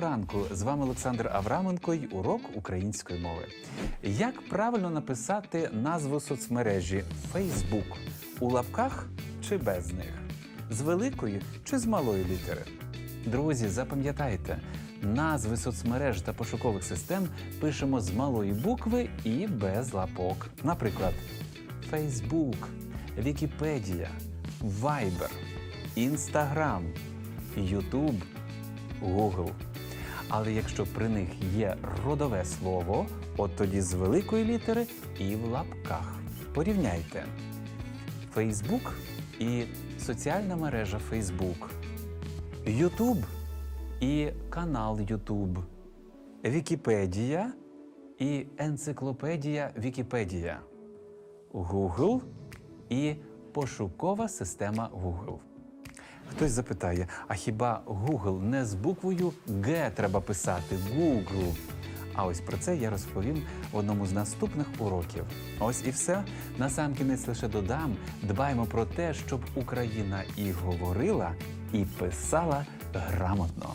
Ранку з вами Олександр Авраменко й урок української мови. Як правильно написати назву соцмережі Facebook? у лапках чи без них? З великої чи з малої літери? Друзі, запам'ятайте, назви соцмереж та пошукових систем пишемо з малої букви і без лапок. Наприклад, Facebook, Вікіпедія, Viber, Instagram, YouTube, Google. Але якщо при них є родове слово, от тоді з великої літери і в лапках. Порівняйте Facebook і соціальна мережа Facebook, YouTube і канал YouTube, Вікіпедія і енциклопедія Вікіпедія, Google і пошукова система Google. Хтось запитає, а хіба Google не з буквою Г треба писати Google? А ось про це я розповім в одному з наступних уроків. Ось і все. Насамкінець лише додам. Дбаємо про те, щоб Україна і говорила, і писала грамотно.